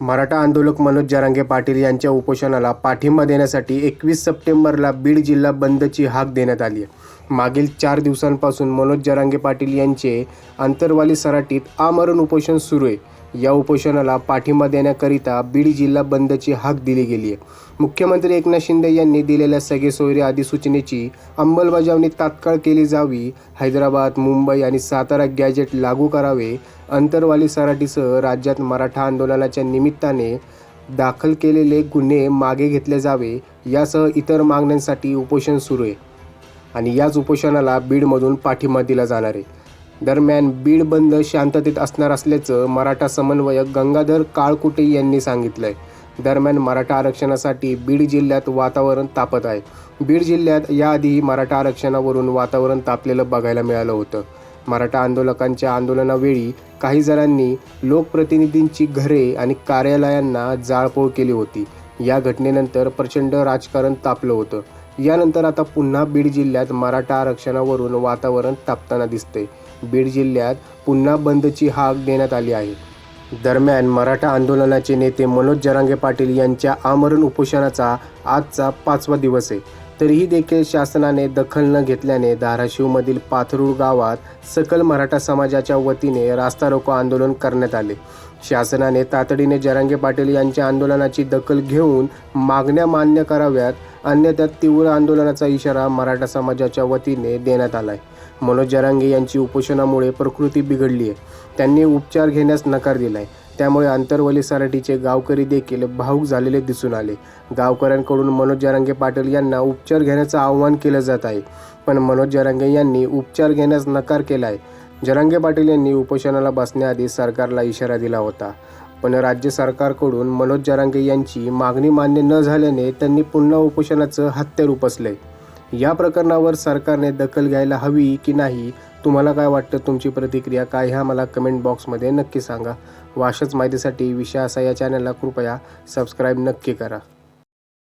मराठा आंदोलक मनोज जरांगे पाटील यांच्या उपोषणाला पाठिंबा देण्यासाठी एकवीस सप्टेंबरला बीड जिल्हा बंदची हाक देण्यात आली आहे. मागील चार दिवसांपासून मनोज जरांगे पाटील यांचे अंतरवाली सराटीत आमरण उपोषण सुरू आहे. या उपोषणाला पाठिंबा देण्याकरिता बीड जिल्हा बंदची हाक दिली गेली आहे मुख्यमंत्री एकनाथ शिंदे यांनी दिलेल्या सगळे सोयरे अधिसूचनेची अंमलबजावणी तात्काळ केली जावी हैदराबाद मुंबई आणि सातारा गॅजेट लागू करावे अंतरवाली सराटीसह राज्यात मराठा आंदोलनाच्या निमित्ताने दाखल केलेले गुन्हे मागे घेतले जावे यासह इतर मागण्यांसाठी उपोषण सुरू आहे. आणि याच उपोषणाला बीडमधून पाठिंबा दिला जाणार आहे. दरम्यान बीड बंद शांततेत असणार असल्याचं मराठा समन्वयक गंगाधर काळकुटे यांनी सांगितलंय. दरम्यान मराठा आरक्षणासाठी बीड जिल्ह्यात वातावरण तापत आहे. बीड जिल्ह्यात याआधी मराठा आरक्षणावरून वातावरण तापलेलं बघायला मिळालं होतं. मराठा आंदोलकांच्या आंदोलनावेळी काही जणांनी लोकप्रतिनिधींची घरे आणि कार्यालयांना जाळपोळ केली होती. या घटनेनंतर प्रचंड राजकारण तापलं होतं. यानंतर आता पुन्हा बीड जिल्ह्यात मराठा आरक्षणावरून वातावरण तापताना दिसते बीड जिल्ह्यात पुन्हा बंदची हाक देण्यात आली आहे. दरम्यान मराठा आंदोलनाचे नेते मनोज जरांगे पाटील यांच्या आमरण उपोषणाचा आजचा पाचवा दिवस आहे. तरीही देखील शासनाने दखल न घेतल्याने धाराशिवमधील पाथरूड गावात सकल मराठा समाजाच्या वतीने रास्ता रोको आंदोलन करण्यात आले. शासनाने तातडीने जरांगे पाटील यांच्या आंदोलनाची दखल घेऊन मागण्या मान्य कराव्यात अन्यथा तीव्र आंदोलनाचा इशारा मराठा समाजाच्या वतीने देण्यात आलाय. मनोज जरांगे यांची उपोषणामुळे प्रकृती बिघडली आहे त्यांनी उपचार घेण्यास नकार दिलाय. त्यामुळे आंतरवली सराटीचे गावकरी देखील भाऊक झालेले दिसून आले. गावकऱ्यांकडून मनोज जरांगे पाटील यांना उपचार घेण्याचं आवाहन केलं जात आहे. पण मनोज जरांगे यांनी उपचार घेण्यास नकार केला आहे जरांगे पाटील यांनी उपोषणाला बसण्याआधी सरकारला इशारा दिला होता. पण राज्य सरकारकडून मनोज जरांगे यांची मागणी मान्य न झाल्याने त्यांनी पुन्हा उपोषणाचं हत्यार उपसले या प्रकरणावर सरकारने दखल घ्यायला हवी की नाही तुम्हाला काय वाटतं? तुमची प्रतिक्रिया काय? ह्या मला कमेंट बॉक्समध्ये नक्की सांगा. वाशच माहितीसाठी विषय असा या चॅनलला कृपया सबस्क्राईब नक्की करा.